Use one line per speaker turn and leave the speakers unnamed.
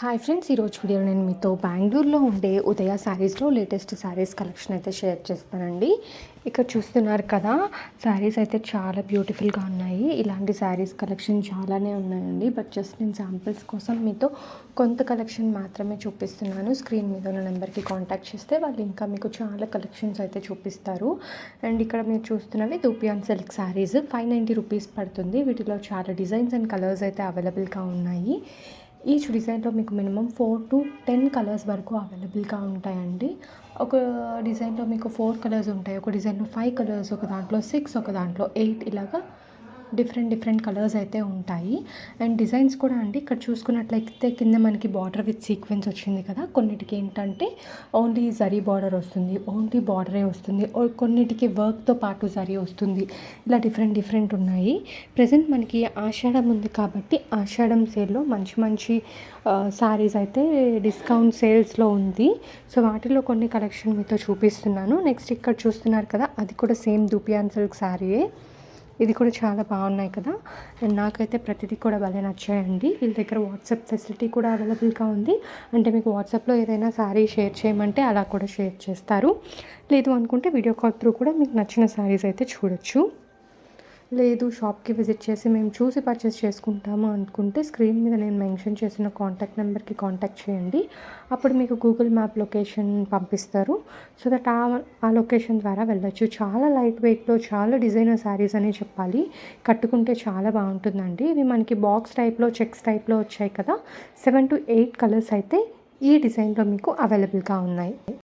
Hi friends ఈరోజు వీడియోలో నేను మీతో బెంగళూరులో ఉండే ఉదయ శారీస్లో లేటెస్ట్ శారీస్ కలెక్షన్ అయితే షేర్ చేస్తానండి. ఇక్కడ చూస్తున్నారు కదా శారీస్ అయితే చాలా బ్యూటిఫుల్గా ఉన్నాయి. ఇలాంటి శారీస్ కలెక్షన్ చాలానే ఉన్నాయండి. బట్ జస్ట్ నేను శాంపిల్స్ కోసం మీతో కొంత కలెక్షన్ మాత్రమే చూపిస్తున్నాను. స్క్రీన్ మీద ఉన్న నెంబర్కి కాంటాక్ట్ చేస్తే వాళ్ళు ఇంకా మీకు చాలా కలెక్షన్స్ అయితే చూపిస్తారు. అండ్ ఇక్కడ మీరు చూస్తున్నవి dupion silk sarees five ninety rupees పడుతుంది. వీటిలో చాలా డిజైన్స్ అండ్ కలర్స్ అయితే అవైలబుల్గా ఉన్నాయి. ఈచ్ డిజైన్లో మీకు minimum four to ten colours వరకు అవైలబుల్గా ఉంటాయండి. ఒక డిజైన్లో మీకు ఫోర్ కలర్స్ ఉంటాయి. ఒక డిజైన్లో ఫైవ్ కలర్స్ ఒక దాంట్లో సిక్స్ ఒక దాంట్లో ఎయిట్ ఇలాగా డిఫరెంట్ డిఫరెంట్ కలర్స్ అయితే ఉంటాయి. అండ్ డిజైన్స్ కూడా అండి ఇక్కడ చూసుకున్నట్లయితే కింద మనకి బార్డర్ విత్ సీక్వెన్స్ వచ్చింది కదా. కొన్నిటికి ఏంటంటే ఓన్లీ జరీ బార్డర్ వస్తుంది ఓన్లీ బార్డరే వస్తుంది కొన్నిటికి వర్క్తో పాటు జరీ వస్తుంది. ఇలా డిఫరెంట్ డిఫరెంట్ ఉన్నాయి. ప్రజెంట్ మనకి ఆషాఢం ఉంది కాబట్టి ఆషాఢం సేల్లో మంచి మంచి శారీస్ అయితే డిస్కౌంట్ సేల్స్లో ఉంది. సో వాటిలో కొన్ని కలెక్షన్ మీతో చూపిస్తున్నాను. నెక్స్ట్ ఇక్కడ చూస్తున్నారు కదా అది కూడా సేమ్ దూపియాన్ సిల్క్ శారీయే ఇది కూడా చాలా బాగున్నాయి కదా. అండ్ నాకైతే ప్రతిదీ కూడా భలే నచ్చాయండి. వీళ్ళ దగ్గర వాట్సాప్ ఫెసిలిటీ కూడా అవైలబుల్గా ఉంది. అంటే మీకు వాట్సాప్లో ఏదైనా శారీ షేర్ చేయమంటే అలా కూడా షేర్ చేస్తారు. లేదు అనుకుంటే వీడియో కాల్ త్రూ కూడా మీకు నచ్చిన శారీస్ అయితే చూడొచ్చు. లేదు షాప్కి విజిట్ చేసి మేము చూసి పర్చేస్ చేసుకుంటాము అనుకుంటే స్క్రీన్ మీద నేను మెన్షన్ చేసిన కాంటాక్ట్ నెంబర్కి కాంటాక్ట్ చేయండి. అప్పుడు మీకు గూగుల్ మ్యాప్ లొకేషన్ పంపిస్తారు. సో దట్ ఆ ఆ లొకేషన్ ద్వారా వెళ్ళొచ్చు. చాలా లైట్ వెయిట్లో చాలా డిజైనర్ శారీస్ అనే చెప్పాలి. కట్టుకుంటే చాలా బాగుంటుందండి. ఇవి మనకి బాక్స్ టైప్లో చెక్స్ టైప్లో వచ్చాయి కదా. సెవెన్ టు ఎయిట్ కలర్స్ అయితే ఈ డిజైన్లో మీకు అవైలబుల్గా ఉన్నాయి.